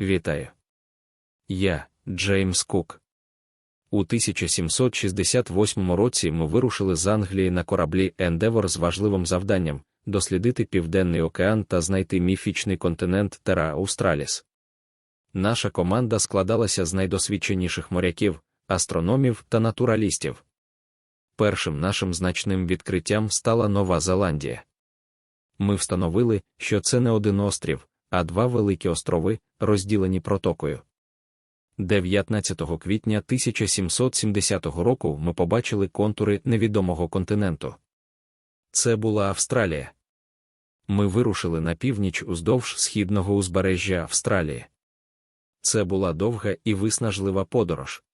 Вітаю. Я Джеймс Кук. У 1768 році ми вирушили з Англії на кораблі Ендевор з важливим завданням дослідити Південний океан та знайти міфічний континент Тера Аустраліс. Наша команда складалася з найдосвідченіших моряків, астрономів та натуралістів. Першим нашим значним відкриттям стала Нова Зеландія. Ми встановили, що це не один острів, а два великі острови, розділені протокою. 19 квітня 1770 року ми побачили контури невідомого континенту. Це була Австралія. Ми вирушили на північ уздовж східного узбережжя Австралії. Це була довга і виснажлива подорож.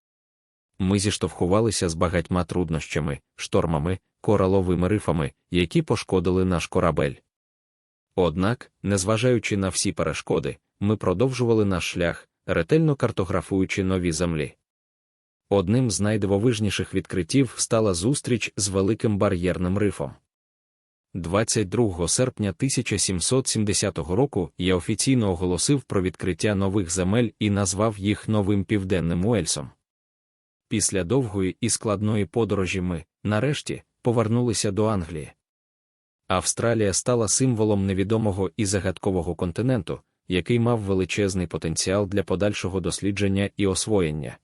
Ми зіштовхувалися з багатьма труднощами, штормами, кораловими рифами, які пошкодили наш корабель. Однак, незважаючи на всі перешкоди, ми продовжували наш шлях, ретельно картографуючи нові землі. Одним з найдивовижніших відкриттів стала зустріч з великим бар'єрним рифом. 22 серпня 1770 року я офіційно оголосив про відкриття нових земель і назвав їх новим південним Уельсом. Після довгої і складної подорожі ми, нарешті, повернулися до Англії. Австралія стала символом невідомого і загадкового континенту, який мав величезний потенціал для подальшого дослідження і освоєння.